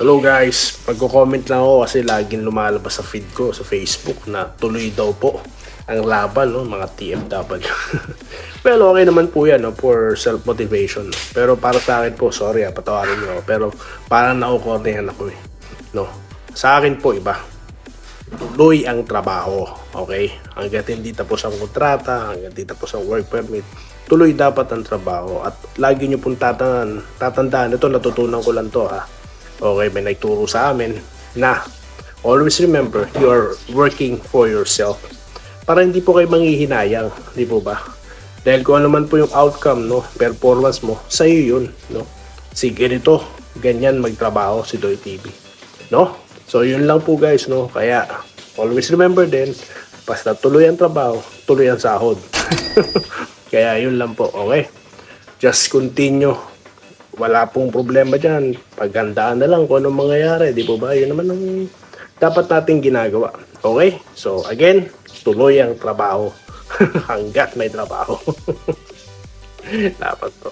Hello guys, pagko-comment lang ako kasi laging lumalabas sa feed ko sa Facebook na tuloy daw po ang laban, no, mga TFW. Pero okay naman po yan, no, for self-motivation. Pero para sa akin po, sorry ah, patawarin niyo ako. Pero parang naukornehan ako eh. No? Sa akin po, iba. Tuloy ang trabaho. Okay? Hanggat hindi tapos ang kontrata, hanggat hindi tapos ang work permit, tuloy dapat ang trabaho. At lagi niyo pong tatandaan, tatandaan, ito natutunan ko lang to ha. Okay, may nagturo sa amin na always remember you are working for yourself. Para hindi po kayo manghihinayang, di po ba? Dahil kung ano man po yung outcome, no, performance mo, sa iyo yun, no. Sige nito, ganyan magtrabaho si Doy TV. No? So yun lang po guys, no. Kaya always remember din, basta tuloy ang trabaho, tuloy ang sahod. Kaya yun lang po, okay? Just continue. Wala pong problema dyan. Paghandaan na lang kung anong mangyayari, di po ba? Yun naman ang dapat nating ginagawa. Okay? So again, tuloy ang trabaho. Hanggat may trabaho. dapat po.